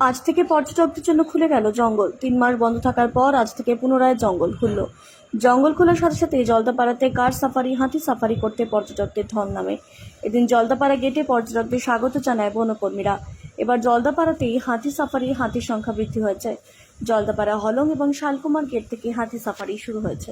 আজ থেকে পর্যটকদের জন্য খুলে গেল জঙ্গল। তিন মাস বন্ধ থাকার পর আজ থেকে পুনরায় জঙ্গল খুলল। জঙ্গল খোলার সাথে সাথে জলদাপাড়াতে কার সাফারি, হাতি সাফারি করতে পর্যটকদের ধন নামে। এদিন জলদাপাড়া গেটে পর্যটকদের স্বাগত জানায় বনকর্মীরা। এবার জলদাপাড়াতেই হাতি সাফারি, হাতির সংখ্যা বৃদ্ধি হয়েছে। জলদাপাড়া হলং এবং শালকুমার গেট থেকে হাতি সাফারি শুরু হয়েছে।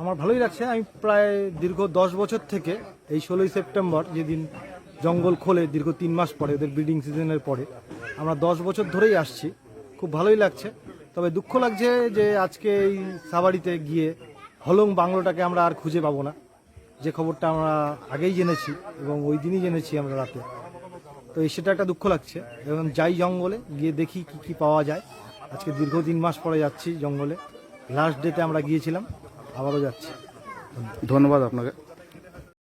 আমার ভালোই লাগছে। আমি প্রায় দীর্ঘ দশ বছর থেকে এই ষোলোই সেপ্টেম্বর যেদিন জঙ্গল খোলে দীর্ঘ তিন মাস পরে, ওদের ব্রিডিং সিজনের পরে, আমরা দশ বছর ধরেই আসছি। খুব ভালোই লাগছে। তবে দুঃখ লাগছে যে আজকে এই সাবাড়িতে গিয়ে হলং বাংলোটাকে আমরা আর খুঁজে পাবো না। যে খবরটা আমরা আগেই জেনেছি এবং ওই দিনই জেনেছি আমরা রাতে। তো সেটা একটা দুঃখ লাগছে। এবং যাই জঙ্গলে, গিয়ে দেখি কি কি পাওয়া যায়। আজকে দীর্ঘ তিন মাস পরে যাচ্ছি জঙ্গলে। লাস্ট ডেতে আমরা গিয়েছিলাম। আবারও যাচ্ছি। ধন্যবাদ আপনাকে।